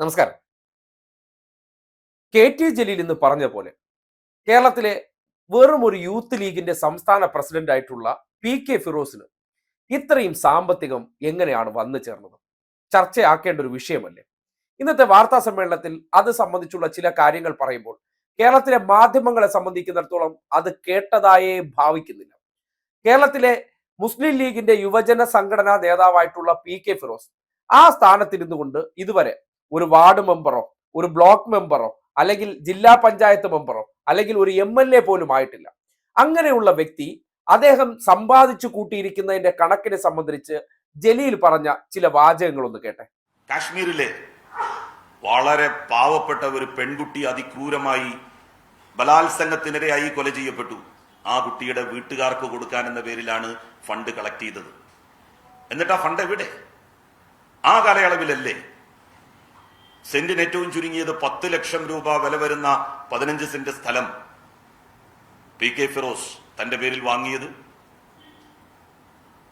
നമസ്കാരം. K T Jaleel ഇന്ന് പറഞ്ഞ പോലെ കേരളത്തിലെ വെറും ഒരു യൂത്ത് ലീഗിന്റെ സംസ്ഥാന പ്രസിഡന്റ് ആയിട്ടുള്ള പി കെ ഫിറോസിന് ഇത്രയും സാമ്പത്തികം എങ്ങനെയാണ് വന്നു ചേർന്നത്? ചർച്ചയാക്കേണ്ട ഒരു വിഷയമല്ലേ? ഇന്നത്തെ വാർത്താ സമ്മേളനത്തിൽ അത് സംബന്ധിച്ചുള്ള ചില കാര്യങ്ങൾ പറയുമ്പോൾ കേരളത്തിലെ മാധ്യമങ്ങളെ സംബന്ധിക്കുന്നിടത്തോളം അത് കേട്ടതായേ ഭാവിക്കുന്നില്ല. കേരളത്തിലെ മുസ്ലിം ലീഗിന്റെ യുവജന സംഘടനാ നേതാവായിട്ടുള്ള പി കെ ഫിറോസ് ആ സ്ഥാനത്തിരുന്നുകൊണ്ട് ഇതുവരെ ഒരു വാർഡ് മെമ്പറോ ഒരു ബ്ലോക്ക് മെമ്പറോ അല്ലെങ്കിൽ ജില്ലാ പഞ്ചായത്ത് മെമ്പറോ അല്ലെങ്കിൽ ഒരു എം എൽ എ പോലും ആയിട്ടില്ല. അങ്ങനെയുള്ള വ്യക്തി അദ്ദേഹം സമ്പാദിച്ചു കൂട്ടിയിരിക്കുന്നതിന്റെ കണക്കിനെ സംബന്ധിച്ച് ജലീൽ പറഞ്ഞ ചില വാചകങ്ങളൊന്ന് കേട്ടെ. കാശ്മീരിലെ വളരെ പാവപ്പെട്ട ഒരു പെൺകുട്ടി അതിക്രൂരമായി ബലാത്സംഗത്തിനിരയായി കൊല ചെയ്യപ്പെട്ടു. ആ കുട്ടിയുടെ വീട്ടുകാർക്ക് കൊടുക്കാൻ എന്ന പേരിലാണ് ഫണ്ട് കളക്ട് ചെയ്തത്. എന്നിട്ട് ആ ഫണ്ട് എവിടെ? ആ കാലയളവിലല്ലേ സെന്റിന് ഏറ്റവും ചുരുങ്ങിയത് പത്ത് ലക്ഷം രൂപ വില വരുന്ന പതിനഞ്ച് സെന്റ് സ്ഥലം. പി കെ ഫിറോസ് തന്റെ പേരിൽ വാങ്ങിയത്.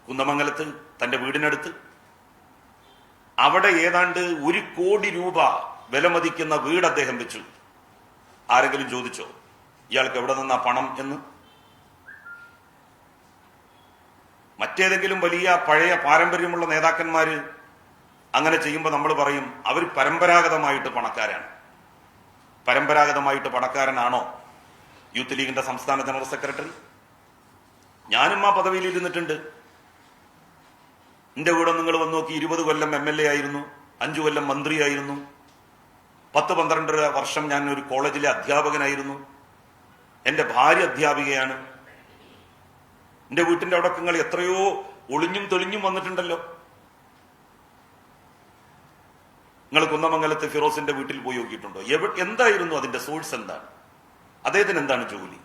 കുന്നമംഗലത്ത് തന്റെ വീടിനടുത്ത്. അവിടെ ഏതാണ്ട് ഒരു കോടി രൂപ വിലമതിക്കുന്ന വീട് അദ്ദേഹം വെച്ചു. ആരെങ്കിലും ചോദിച്ചോ ഇയാൾക്ക് എവിടെ നിന്നാ പണം എന്ന്? മറ്റേതെങ്കിലും വലിയ പഴയ പാരമ്പര്യമുള്ള നേതാക്കന്മാര് അങ്ങനെ ചെയ്യുമ്പോൾ നമ്മൾ പറയും അവർ പരമ്പരാഗതമായിട്ട് പണക്കാരാണ്. പരമ്പരാഗതമായിട്ട് പണക്കാരനാണോ? യൂത്ത് ലീഗിന്റെ സംസ്ഥാന ജനറൽ സെക്രട്ടറി ഞാനും ആ പദവിയിൽ ഇരുന്നിട്ടുണ്ട് എന്റെ കൂടെ നിങ്ങൾ വന്നു നോക്കി ഇരുപത് കൊല്ലം എം എൽ എ ആയിരുന്നു അഞ്ചു കൊല്ലം മന്ത്രിയായിരുന്നു പത്ത് പന്ത്രണ്ടര വർഷം ഞാൻ ഒരു കോളേജിലെ അധ്യാപകനായിരുന്നു. എന്റെ ഭാര്യ അധ്യാപികയാണ്. എന്റെ വീട്ടിന്റെ അടക്കങ്ങൾ എത്രയോ ഒളിഞ്ഞും തെളിഞ്ഞും വന്നിട്ടുണ്ടല്ലോ. നിങ്ങൾ കുന്നമംഗലത്ത് ഫിറോസിന്റെ വീട്ടിൽ പോയി നോക്കിയിട്ടുണ്ടോ? എന്തായിരുന്നു അതിന്റെ സോഴ്സ് എന്താണ്? അദ്ദേഹത്തിന് എന്താണ് ജോലി?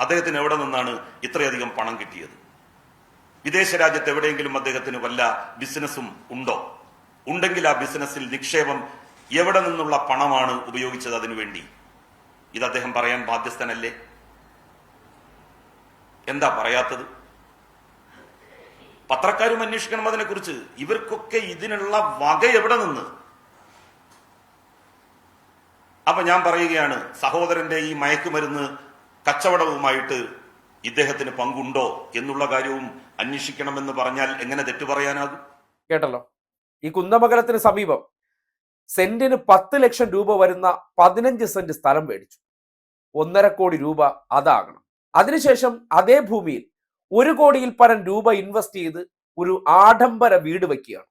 അദ്ദേഹത്തിന് എവിടെ നിന്നാണ് ഇത്രയധികം പണം കിട്ടിയത്? വിദേശ രാജ്യത്ത് എവിടെയെങ്കിലും അദ്ദേഹത്തിന് വല്ല ബിസിനസ്സും ഉണ്ടോ? ഉണ്ടെങ്കിൽ ആ ബിസിനസ്സിൽ നിക്ഷേപം എവിടെ നിന്നുള്ള പണമാണ് ഉപയോഗിച്ചത് അതിനുവേണ്ടി? ഇത് അദ്ദേഹം പറയാൻ ബാധ്യസ്ഥനല്ലേ? എന്താ പറയാത്തത്? പത്രക്കാരും അന്വേഷിക്കണം അതിനെക്കുറിച്ച്. ഇവർക്കൊക്കെ ഇതിനുള്ള വക എവിടെ നിന്ന്? അപ്പൊ ഞാൻ പറയുകയാണ് സഹോദരന്റെ ഈ മയക്കുമരുന്ന് കച്ചവടവുമായിട്ട് ഇദ്ദേഹത്തിന് പങ്കുണ്ടോ എന്നുള്ള കാര്യവും അന്വേഷിക്കണമെന്ന് പറഞ്ഞാൽ എങ്ങനെ തെറ്റു പറയാനാകും? കേട്ടല്ലോ. ഈ കുന്നമംഗലത്തിന് സമീപം സെന്റിന് പത്ത് ലക്ഷം രൂപ വരുന്ന പതിനഞ്ച് സെന്റ് സ്ഥലം മേടിച്ചു. ഒന്നര കോടി രൂപ അതാകണം. അതിനുശേഷം അതേ ഭൂമിയിൽ ഒരു കോടിയിൽ പരം രൂപ ഇൻവെസ്റ്റ് ചെയ്ത് ഒരു ആഡംബര വീട് വെക്കുകയാണ്.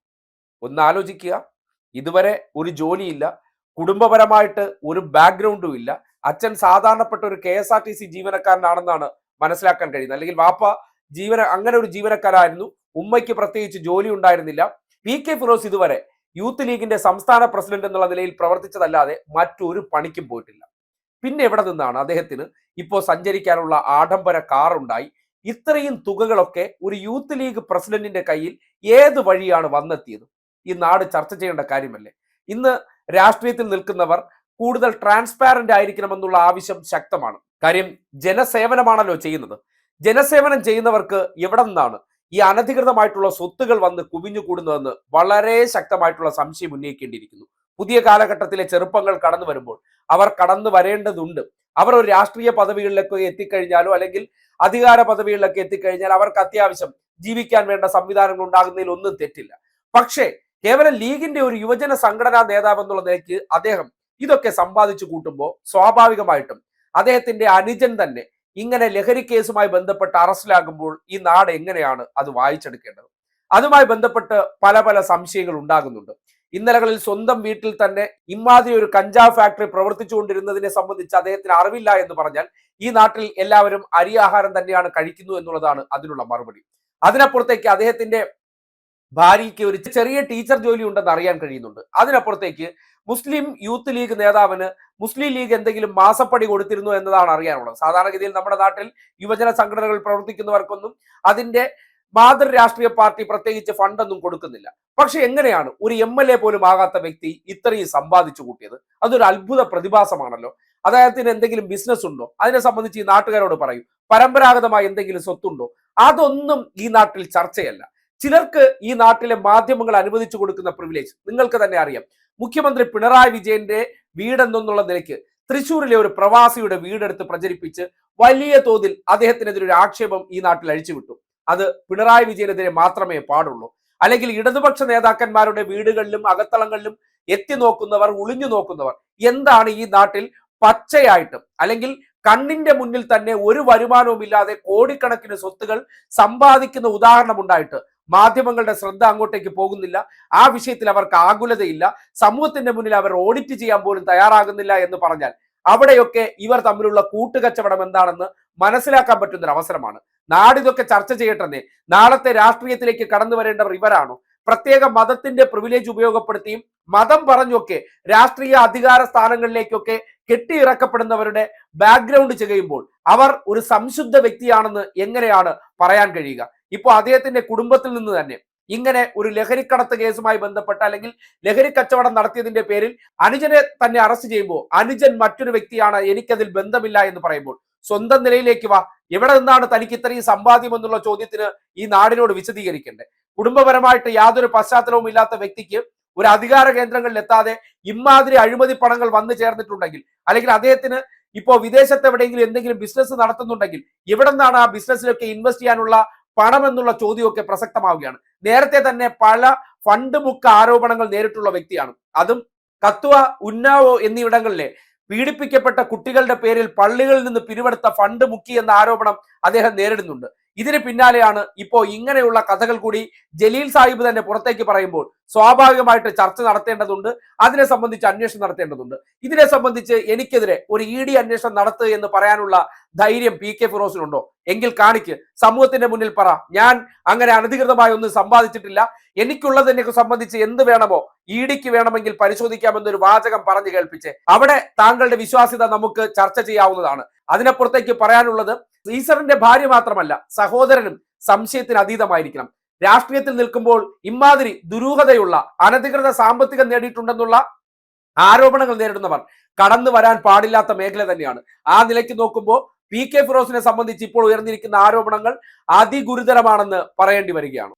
ഒന്ന് ആലോചിക്കുക ഇതുവരെ ഒരു ജോലിയില്ല കുടുംബപരമായിട്ട് ഒരു ബാക്ക്ഗ്രൗണ്ടും ഇല്ല. അച്ഛൻ സാധാരണപ്പെട്ട ഒരു K S R T C ജീവനക്കാരനാണെന്നാണ് മനസ്സിലാക്കാൻ കഴിയുന്നത്. അല്ലെങ്കിൽ വാപ്പ ജീവന അങ്ങനെ ഒരു ജീവനക്കാരായിരുന്നു. ഉമ്മയ്ക്ക് പ്രത്യേകിച്ച് ജോലി ഉണ്ടായിരുന്നില്ല. പി കെ ഫിറോസ് ഇതുവരെ യൂത്ത് ലീഗിന്റെ സംസ്ഥാന പ്രസിഡന്റ് എന്നുള്ള നിലയിൽ പ്രവർത്തിച്ചതല്ലാതെ മറ്റൊരു പണിക്കും പോയിട്ടില്ല. പിന്നെ എവിടെ നിന്നാണ് അദ്ദേഹത്തിന് ഇപ്പോൾ സഞ്ചരിക്കാനുള്ള ആഡംബര കാർ ഉണ്ടായി. ഇത്രയും തുകകളൊക്കെ ഒരു യൂത്ത് ലീഗ് പ്രസിഡന്റിന്റെ കയ്യിൽ ഏത് വഴിയാണ് വന്നെത്തിയത്? ഈ നാട് ചർച്ച ചെയ്യേണ്ട കാര്യമല്ലേ? ഇന്ന് രാഷ്ട്രീയത്തിൽ നിൽക്കുന്നവർ കൂടുതൽ ട്രാൻസ്പാരന്റ് ആയിരിക്കണമെന്നുള്ള ആവശ്യം ശക്തമാണ്. കാര്യം ജനസേവനമാണല്ലോ ചെയ്യുന്നത്. ജനസേവനം ചെയ്യുന്നവർക്ക് എവിടെ നിന്നാണ് ഈ അനധികൃതമായിട്ടുള്ള സ്വത്തുകൾ വന്ന് കുവിഞ്ഞു കൂടുന്നതെന്ന് വളരെ ശക്തമായിട്ടുള്ള സംശയം ഉന്നയിക്കേണ്ടിയിരിക്കുന്നു. പുതിയ കാലഘട്ടത്തിലെ ചെറുപ്പങ്ങൾ കടന്നു വരുമ്പോൾ അവർ കടന്നു വരേണ്ടതുണ്ട്. അവർ ഒരു രാഷ്ട്രീയ പദവികളിലൊക്കെ എത്തിക്കഴിഞ്ഞാലോ അല്ലെങ്കിൽ അധികാര പദവികളിലൊക്കെ എത്തിക്കഴിഞ്ഞാൽ അവർക്ക് അത്യാവശ്യം ജീവിക്കാൻ വേണ്ട സംവിധാനങ്ങൾ ഉണ്ടാകുന്നതിൽ ഒന്നും തെറ്റില്ല. പക്ഷേ കേവലം ലീഗിന്റെ ഒരു യുവജന സംഘടനാ നേതാവ് എന്നുള്ള നിലയ്ക്ക് അദ്ദേഹം ഇതൊക്കെ സമ്പാദിച്ചു കൂട്ടുമ്പോൾ സ്വാഭാവികമായിട്ടും അദ്ദേഹത്തിന്റെ അനുജൻ തന്നെ ഇങ്ങനെ ലഹരി കേസുമായി ബന്ധപ്പെട്ട് അറസ്റ്റിലാകുമ്പോൾ ഈ നാട് എങ്ങനെയാണ് അത് വായിച്ചെടുക്കേണ്ടത്? അതുമായി ബന്ധപ്പെട്ട് പല പല സംശയങ്ങൾ ഉണ്ടാകുന്നുണ്ട്. ഇന്നലകളിൽ സ്വന്തം വീട്ടിൽ തന്നെ ഇമ്മാതിരി ഒരു കഞ്ചാവ് ഫാക്ടറി പ്രവർത്തിച്ചുകൊണ്ടിരുന്നതിനെ സംബന്ധിച്ച് അദ്ദേഹത്തിന് അറിവില്ല എന്ന് പറഞ്ഞാൽ ഈ നാട്ടിൽ എല്ലാവരും അരി ആഹാരം തന്നെയാണ് കഴിക്കുന്നു എന്നുള്ളതാണ് അതിനുള്ള മറുപടി. അതിനപ്പുറത്തേക്ക് അദ്ദേഹത്തിന്റെ ഭാര്യയ്ക്ക് ഒരു ചെറിയ ടീച്ചർ ജോലി ഉണ്ടെന്ന് അറിയാൻ കഴിയുന്നുണ്ട്. അതിനപ്പുറത്തേക്ക് മുസ്ലിം യൂത്ത് ലീഗ് നേതാവിന് മുസ്ലിം ലീഗ് എന്തെങ്കിലും മാസപ്പടി കൊടുത്തിരുന്നു എന്നതാണ് അറിയാനുള്ളത്. സാധാരണഗതിയിൽ നമ്മുടെ നാട്ടിൽ യുവജന സംഘടനകൾ പ്രവർത്തിക്കുന്നവർക്കൊന്നും അതിന്റെ മാതൃ രാഷ്ട്രീയ പാർട്ടി പ്രത്യേകിച്ച് ഫണ്ടൊന്നും കൊടുക്കുന്നില്ല. പക്ഷെ എങ്ങനെയാണ് ഒരു എം എൽ എ പോലും ആകാത്ത വ്യക്തി ഇത്രയും സമ്പാദിച്ചു കൂട്ടിയത്? അതൊരു അത്ഭുത പ്രതിഭാസമാണല്ലോ. അദ്ദേഹത്തിന് എന്തെങ്കിലും ബിസിനസ് ഉണ്ടോ? അതിനെ സംബന്ധിച്ച് ഈ നാട്ടുകാരോട് പറയൂ. പരമ്പരാഗതമായി എന്തെങ്കിലും സ്വത്തുണ്ടോ? അതൊന്നും ഈ നാട്ടിൽ ചർച്ചയല്ല. ചിലർക്ക് ഈ നാട്ടിലെ മാധ്യമങ്ങൾ അനുവദിച്ചു കൊടുക്കുന്ന പ്രിവിലേജ് നിങ്ങൾക്ക് തന്നെ അറിയാം. മുഖ്യമന്ത്രി പിണറായി വിജയന്റെ വീടെന്നുള്ള നിലയ്ക്ക് തൃശൂരിലെ ഒരു പ്രവാസിയുടെ വീടെടുത്ത് പ്രചരിപ്പിച്ച് വലിയ തോതിൽ അദ്ദേഹത്തിനെതിരെ ഒരു ആക്ഷേപം ഈ നാട്ടിൽ അഴിച്ചുവിട്ടു. അത് പിണറായി വിജയനെതിരെ മാത്രമേ പാടുള്ളൂ. അല്ലെങ്കിൽ ഇടതുപക്ഷ നേതാക്കന്മാരുടെ വീടുകളിലും അകത്തളങ്ങളിലും എത്തി നോക്കുന്നവർ ഒളിഞ്ഞു നോക്കുന്നവർ എന്താണ് ഈ നാട്ടിൽ പച്ചയായിട്ട് അല്ലെങ്കിൽ കണ്ണിന്റെ മുന്നിൽ തന്നെ ഒരു വരുമാനവും ഇല്ലാതെ കോടിക്കണക്കിന് സ്വത്തുകൾ സമ്പാദിക്കുന്ന ഉദാഹരണം ഉണ്ടായിട്ട് മാധ്യമങ്ങളുടെ ശ്രദ്ധ അങ്ങോട്ടേക്ക് പോകുന്നില്ല. ആ വിഷയത്തിൽ അവർക്ക് ആകുലതയില്ല. സമൂഹത്തിന്റെ മുന്നിൽ അവർ ഓഡിറ്റ് ചെയ്യാൻ പോലും തയ്യാറാകുന്നില്ല എന്ന് പറഞ്ഞാൽ അവിടെയൊക്കെ ഇവർ തമ്മിലുള്ള കൂട്ടുകച്ചവടം എന്താണെന്ന് മനസ്സിലാക്കാൻ പറ്റുന്ന ഒരു അവസരമാണ് നാടിതൊക്കെ ചർച്ച ചെയ്യട്ടെന്നേ. നാളത്തെ രാഷ്ട്രീയത്തിലേക്ക് കടന്നു വരേണ്ടവർ ഇവരാണോ? പ്രത്യേക മതത്തിന്റെ പ്രിവിലേജ് ഉപയോഗപ്പെടുത്തിയും മതം പറഞ്ഞൊക്കെ രാഷ്ട്രീയ അധികാര സ്ഥാനങ്ങളിലേക്കൊക്കെ കെട്ടിയിറക്കപ്പെടുന്നവരുടെ ബാക്ക്ഗ്രൗണ്ട് ചെയ്യുമ്പോൾ അവർ ഒരു സംശുദ്ധ വ്യക്തിയാണെന്ന് എങ്ങനെയാണ് പറയാൻ കഴിയുക? ഇപ്പോൾ അദ്ദേഹത്തിന്റെ കുടുംബത്തിൽ നിന്ന് തന്നെ ഇങ്ങനെ ഒരു ലഹരിക്കടത്ത് കേസുമായി ബന്ധപ്പെട്ട അല്ലെങ്കിൽ ലഹരി കച്ചവടം നടത്തിയതിന്റെ പേരിൽ അനുജനെ തന്നെ അറസ്റ്റ് ചെയ്യുമ്പോൾ അനുജൻ മറ്റൊരു വ്യക്തിയാണ് എനിക്കതിൽ ബന്ധമില്ല എന്ന് പറയുമ്പോൾ സ്വന്തം നിലയിലേക്ക് വാ. എവിടെ നിന്നാണ് തനിക്ക് ഇത്രയും സമ്പാദ്യം എന്നുള്ള ചോദ്യത്തിന് ഈ നാടിനോട് വിശദീകരിക്കണ്ടേ കുടുംബപരമായിട്ട് യാതൊരു പശ്ചാത്തലവും ഇല്ലാത്ത വ്യക്തിക്ക് ഒരു അധികാര കേന്ദ്രങ്ങളിൽ എത്താതെ ഇമാതിരി അഴിമതി പണങ്ങൾ വന്നു ചേർന്നിട്ടുണ്ടെങ്കിൽ അല്ലെങ്കിൽ അദ്ദേഹത്തിന് ഇപ്പോൾ വിദേശത്ത് എവിടെയെങ്കിലും എന്തെങ്കിലും ബിസിനസ് നടത്തുന്നുണ്ടെങ്കിൽ എവിടെ നിന്നാണ് ആ ബിസിനസ്സിലൊക്കെ ഇൻവെസ്റ്റ് ചെയ്യാനുള്ള പണം എന്നുള്ള ചോദ്യമൊക്കെ പ്രസക്തമാവുകയാണ്. നേരത്തെ തന്നെ പല ഫണ്ട് മുക്ക ആരോപണങ്ങൾ നേരിട്ടുള്ള വ്യക്തിയാണ്. അതും കത്വ ഉന്നാവോ എന്നിവിടങ്ങളിലെ പീഡിപ്പിക്കപ്പെട്ട കുട്ടികളുടെ പേരിൽ പള്ളികളിൽ നിന്ന് പിരിവെടുത്ത ഫണ്ട് മുക്കി എന്ന ആരോപണം അദ്ദേഹം നേരിടുന്നുണ്ട്. ഇതിന് പിന്നാലെയാണ് ഇപ്പോ ഇങ്ങനെയുള്ള കഥകൾ കൂടി ജലീൽ സാഹിബ് തന്നെ പുറത്തേക്ക് പറയുമ്പോൾ സ്വാഭാവികമായിട്ട് ചർച്ച നടത്തേണ്ടതുണ്ട്. അതിനെ സംബന്ധിച്ച് അന്വേഷണം നടത്തേണ്ടതുണ്ട്. ഇതിനെ സംബന്ധിച്ച് എനിക്കെതിരെ ഒരു ഇ ഡി അന്വേഷണം നടത്തുക എന്ന് പറയാനുള്ള ധൈര്യം പി കെ ഫിറോസിനുണ്ടോ? എങ്കിൽ കാണിക്ക്. സമൂഹത്തിന്റെ മുന്നിൽ പറ. ഞാൻ അങ്ങനെ അനധികൃതമായി ഒന്നും സമ്പാദിച്ചിട്ടില്ല. എനിക്കുള്ളതിനെ സംബന്ധിച്ച് എന്ത് വേണമോ ഇ ഡിക്ക് വേണമെങ്കിൽ പരിശോധിക്കാമെന്നൊരു വാചകം പറഞ്ഞു കേൾപ്പിച്ച്. അവിടെ താങ്കളുടെ വിശ്വാസ്യത നമുക്ക് ചർച്ച ചെയ്യാവുന്നതാണ്. അതിനപ്പുറത്തേക്ക് പറയാനുള്ളത് ഈസറിന്റെ ഭാര്യ മാത്രമല്ല സഹോദരനും സംശയത്തിന് അതീതമായിരിക്കണം. രാഷ്ട്രീയത്തിൽ നിൽക്കുമ്പോൾ ഇമാതിരി ദുരൂഹതയുള്ള അനധികൃത സാമ്പത്തികം നേടിയിട്ടുണ്ടെന്നുള്ള ആരോപണങ്ങൾ നേരിടുന്നവർ കടന്നു വരാൻ പാടില്ലാത്ത മേഖല തന്നെയാണ്. ആ നിലയ്ക്ക് നോക്കുമ്പോൾ പി കെ ഫിറോസിനെ സംബന്ധിച്ച് ഇപ്പോൾ ഉയർന്നിരിക്കുന്ന ആരോപണങ്ങൾ അതിഗുരുതരമാണെന്ന് പറയേണ്ടി വരികയാണ്.